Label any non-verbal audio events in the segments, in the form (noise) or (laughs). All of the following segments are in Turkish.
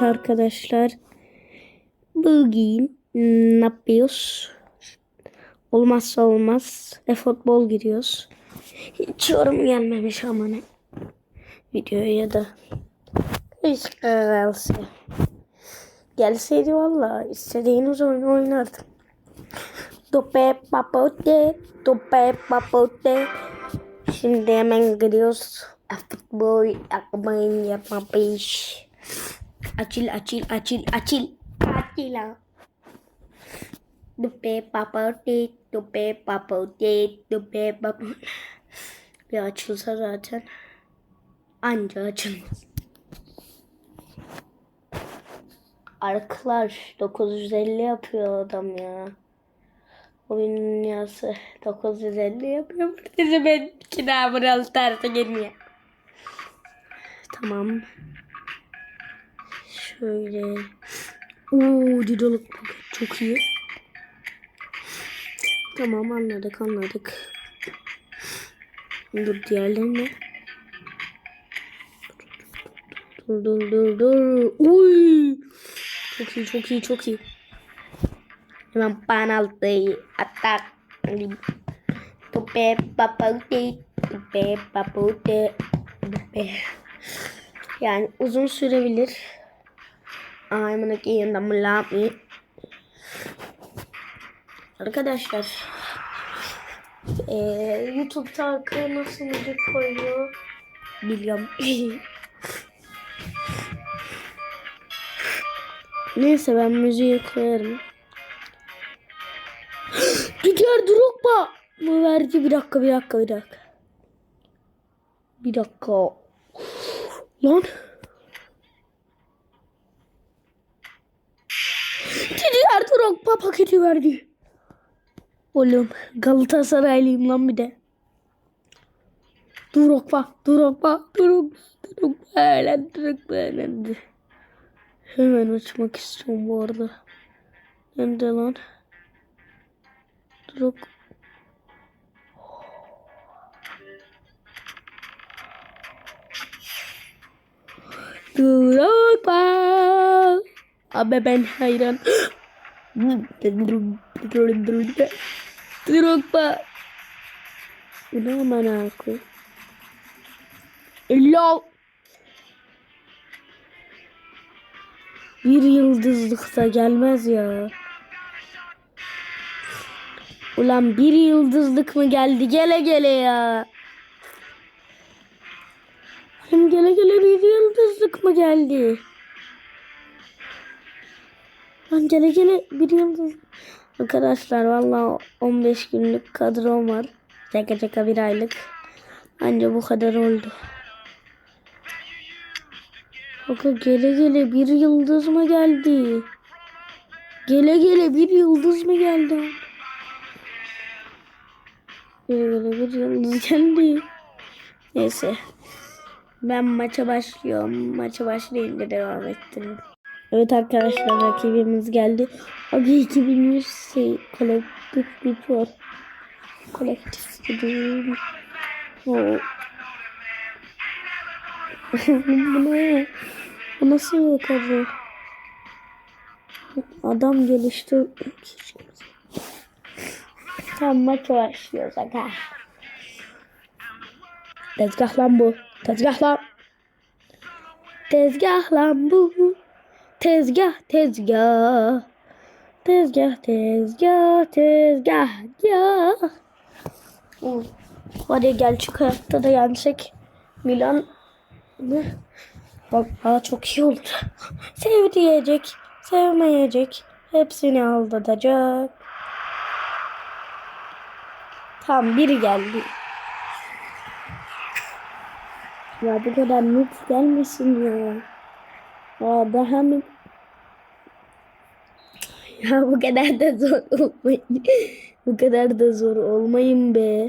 Evet arkadaşlar. Bugün ne yapıyoruz? Olmazsa olmaz. E-futbol giriyoruz. Hiç yorum gelmemiş ama ne. Videoya da. Hiç gelse. Gelseydi valla istediğiniz oyunu oynardım. Tope papote, tope papote. Şimdi hemen gidiyoruz. Futbol akmayın yapmamış. Açıl açıl açıl açıl. Açıl. Tope papote, tope papote, tope papote. Bir açılsa zaten. Anca açılmaz. Arkadaş 950 yapıyor adam ya. Oyun dünyası 950 yapıyor. Bizi ben kina buralı terse gelmiyor. Tamam. Şöyle. Oo didoluk paket çok iyi. Tamam anladık anladık. Dur diğerlerine. Dur dur dur dur. Uy. Çok iyi çok iyi çok iyi. Hemen penaltı atak. Tope papaute. Tope papaute. Tope. Yani uzun sürebilir. I'm gonna get the mulami. Arkadaşlar eee YouTube'da arkaya nasıl müzik koyuyor biliyorum. (laughs) Neyse ben müziği koyarım. (gasps) Didier Drogba mı verdi? Bir dakika, bir dakika, bir dakika. Bir dakika. Lan. Didier Drogba paketi verdi. Oğlum Galatasaraylıyım lan bir de. Drogba, Drogba, Drogba, Drogba, lan Drogba, lan. Hemen açmak istiyorum bu arada. Nerede lan? Drog. Drogba. Abi ben hayran. Drogba. Bu ne aman akı? İlla bir yıldızlıkta gelmez ya. Ulan bir yıldızlık mı geldi gele gele ya. Hem gele gele bir yıldızlık mı geldi? Lan gele gele bir yıldız. Arkadaşlar valla 15 günlük kadrom var. Çaka çaka bir aylık. Anca bu kadar oldu. Kanka gele gele bir yıldız mı geldi? Gele gele bir yıldız mı geldi? Gele gele bir yıldız geldi. Neyse. Ben maça başlıyorum. Maça başlayınca devam ettirelim. Evet arkadaşlar rakibimiz geldi. Abi 2100 şey kolektif güç var. Kolektif gücü. Oo. (laughs) Bu ne? Bu nasıl bir kadro? Adam gelişti. Tamam maç başlıyoruz aga. Tezgah lan bu. Tezgah lan. Tezgah lan bu. Tezgah tezgah. Tezgah tezgah tezgah ya. Hadi gel şu hayatta da yensek. Milan ne? Bak aa, çok iyi oldu. Sev diyecek, sevmeyecek. Hepsini aldatacak. Tam biri geldi. Ya bu kadar noob gelmesin ya. Ya daha mı? Ya bu kadar da zor olmayın. bu kadar da zor olmayın be.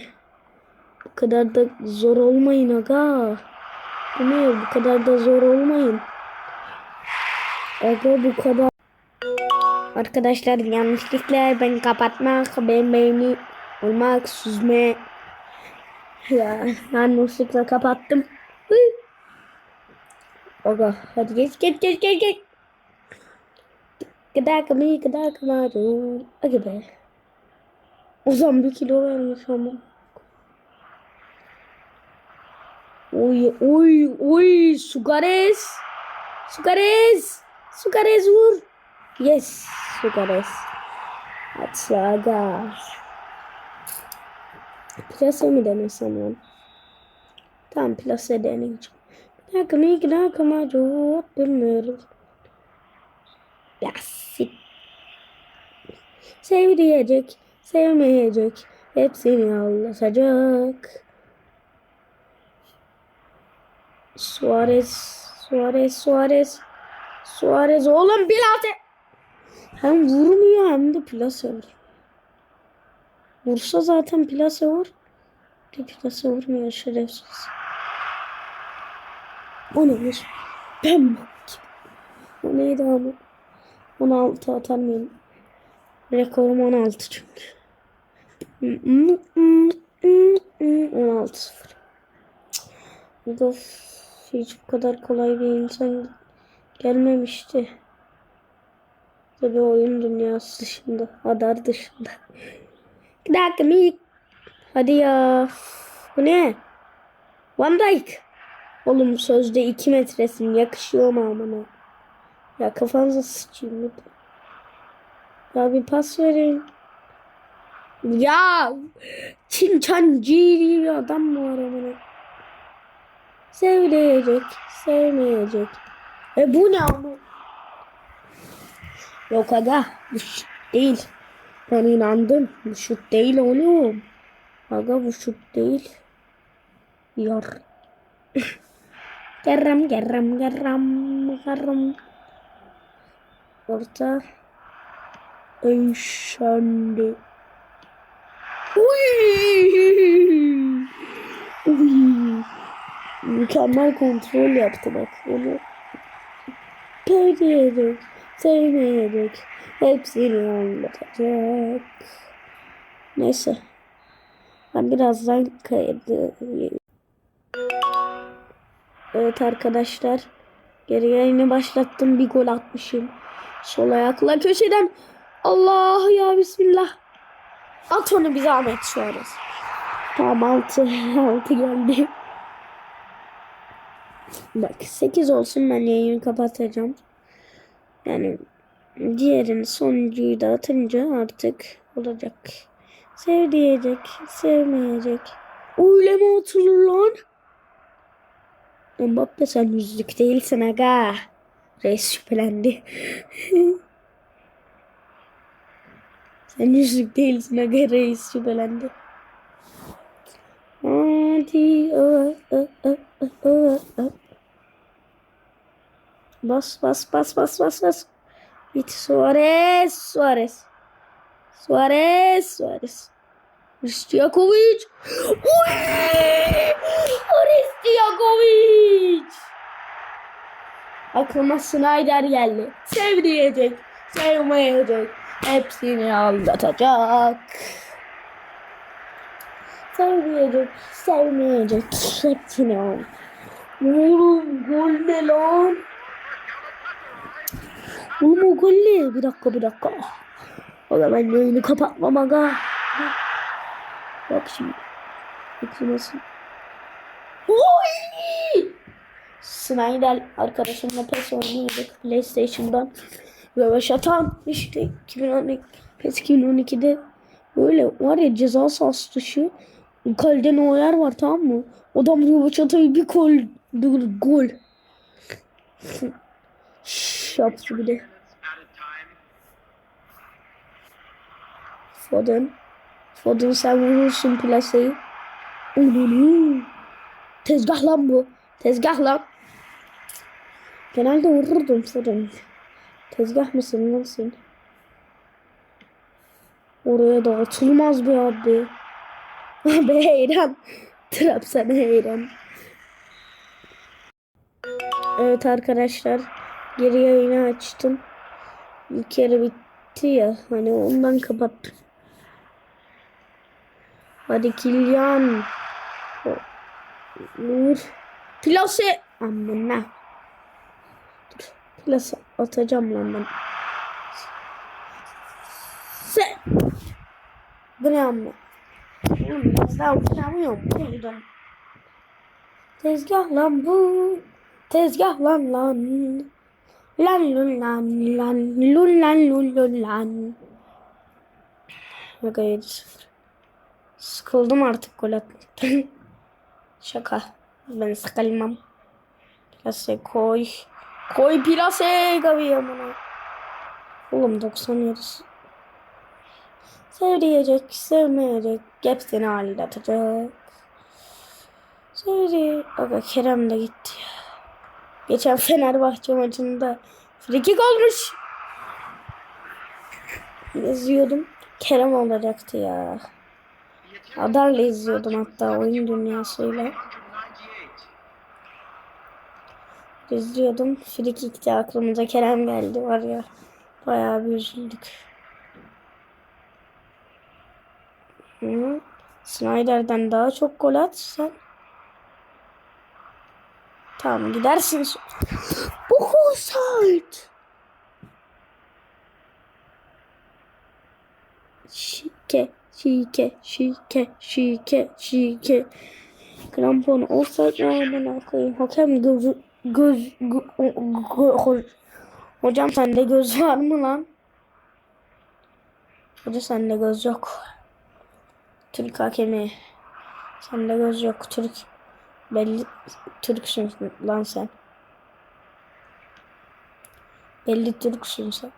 Bu kadar da zor olmayın aga. Bu ne? Bu kadar da zor olmayın. Aga bu kadar. Arkadaşlar yanlışlıkla ben kapatmak, ben beni olmak, süzme. Ya yanlışlıkla kapattım. Aga hadi geç geç geç geç geç. Gıdak mı gıdak mı Hadi be. Ozan bir kilo vermiş ama. Oy oy oy Sugares. Sugares. Sugares vur. Yes Sugares. Hadi aga. Plase mi denesem lan? Tamam plase deneyeceğim. Gıdak mı gıdak mı bilmiyorum. Ya. Sevdiyecek, sevmeyecek. Hepsini anlatacak. Suarez, Suarez, Suarez. Suarez oğlum plase. Hem vurmuyor hem de plase vur. Vursa zaten plase vur. Bir plase vurmuyor şerefsiz. O neymiş? Ben bak. O neydi ama? 16 atar mıyım? Rekorum 16 çünkü. 16 Of, hiç bu kadar kolay bir insan gelmemişti. Tabii oyun dünyası dışında, radar dışında. Bir dakika mik. Hadi ya. Bu ne? Van Dijk. Oğlum sözde 2 metresin. Yakışıyor mu amına? Ya kafanıza sıçayım lütfen. Ya bir pas verin. Ya Çin Çan Ciri bir adam mı var amına? Sevmeyecek, sevmeyecek. E bu ne ama? Yok aga, bu şut değil. Ben inandım. Bu şut değil oğlum. Aga bu şut değil. Yar. (laughs) Gerram gerram gerram gerram. Orta. Enşandı. Uy. Uy. Mükemmel kontrol yaptı bak. Onu sevmeyecek, sevmeyecek. Hepsini anlatacak. Neyse. Ben birazdan kaydı. Evet arkadaşlar. Geri yayını başlattım. Bir gol atmışım. Sol ayakla köşeden. Allah ya bismillah. At onu bir zahmet Suarez. Tamam 6. 6 (laughs) geldi. Bak 8 olsun ben yayını kapatacağım. Yani diğerini sonuncuyu da atınca artık olacak. Sev diyecek, sevmeyecek. Öyle mi oturur lan? Mbappe sen yüzlük değilsin aga. ሬስፕላንድ ትንሽ ግልጽ ነገር ሬስፕላንድ Bas bas bas bas bas bas. It Suarez Suarez Suarez Suarez. Stiakovic. Ui! Uri Stiakovic! Aklıma Snyder geldi. Sev diyecek. Sevmeyecek. Hepsini anlatacak. Sev diyecek. Sevmeyecek. Hepsini anlatacak. Oğlum gol ne lan? Oğlum o gol ne? Bir dakika bir dakika. O zaman yayını kapatmam aga. Bak şimdi. Bakılmasın. Oy! Snyder arkadaşımla PES oynuyorduk PlayStation'dan. Röveşatan işte 2012 PES 2012'de böyle var ya ceza sahası dışı kalede Neuer var tamam mı? Adam Röveşata'yı bir gol bir gol. Bir de. Foden. Foden sen vurursun plaseyi. Onu. Tezgah lan bu. Tezgah lan. Genelde vururdum Foden. Tezgah mısın lan sen? Oraya da atılmaz bir abi. (laughs) Abi heyran. Trap sana heyran. Evet arkadaşlar. Geri yayını açtım. Bir kere bitti ya. Hani ondan kapattım. Hadi Kilyan. Vur. Plase. Amına. Plase atacağım lan ben. Bu ne amma? Oğlum biraz daha uçamıyor mu? Buradan. Tezgah lan bu. Tezgah lan lan. Lan lun lan lan. Lun lan lun lun lan. Mega 7 Sıkıldım artık gol atmaktan. (laughs) Şaka. Ben sıkılmam. Plase koy. Koy plase gavi amına. Oğlum 97. Sevdiyecek, sevmeyecek. Hepsini halinde atacak. Sevdi. Aga Kerem de gitti. Geçen Fenerbahçe maçında frikik olmuş. İzliyordum. Kerem olacaktı ya. Adar'la izliyordum hatta oyun dünyasıyla. İzliyordum. Frikik'te aklımıza Kerem geldi var ya. Bayağı bir üzüldük. Hı. Snyder'den daha çok gol atsan. Tamam gidersin. Bu offside. Şike, şike, şike, şike, şike. Krampon offside ne amına koyayım. Hakem göz göz gö- gö- gö- Hocam sende göz var mı lan? Hoca sende göz yok. Türk hakemi. Sende göz yok. Türk. Belli Türksün lan sen. Belli Türksün sen.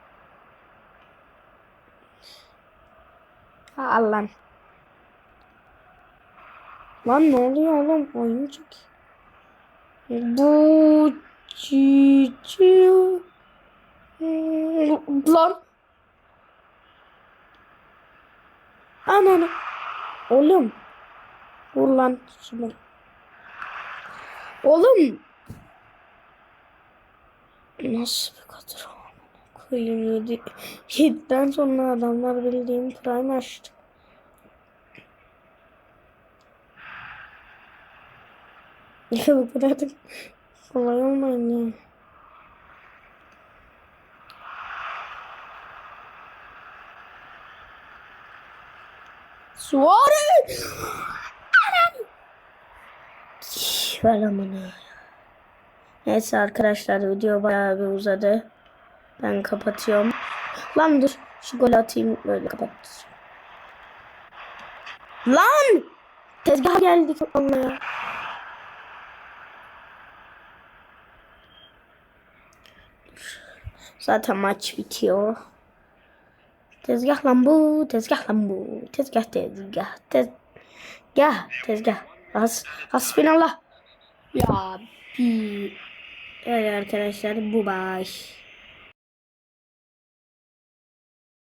Ha, al lan. Ne oluyor oğlum? Oyun çok iyi. Bu cici lan ananı. Oğlum. Vur lan oğlum. Nasıl bir kadro? Koyayım yedi yediden sonra adamlar bildiğim prime açtı ya bu kadar da kolay olmayın ya Suarez. Ver amına. Neyse arkadaşlar video bayağı bir uzadı. Ben kapatıyorum. Lan dur şu gol atayım böyle kapat. Lan! Tezgah geldik Allah. Zaten maç bitiyor. Tezgah lan bu, tezgah lan bu. Tezgah tezgah, tezgah, tezgah. Has, hasbinallah. Ya bir. Evet arkadaşlar bu baş.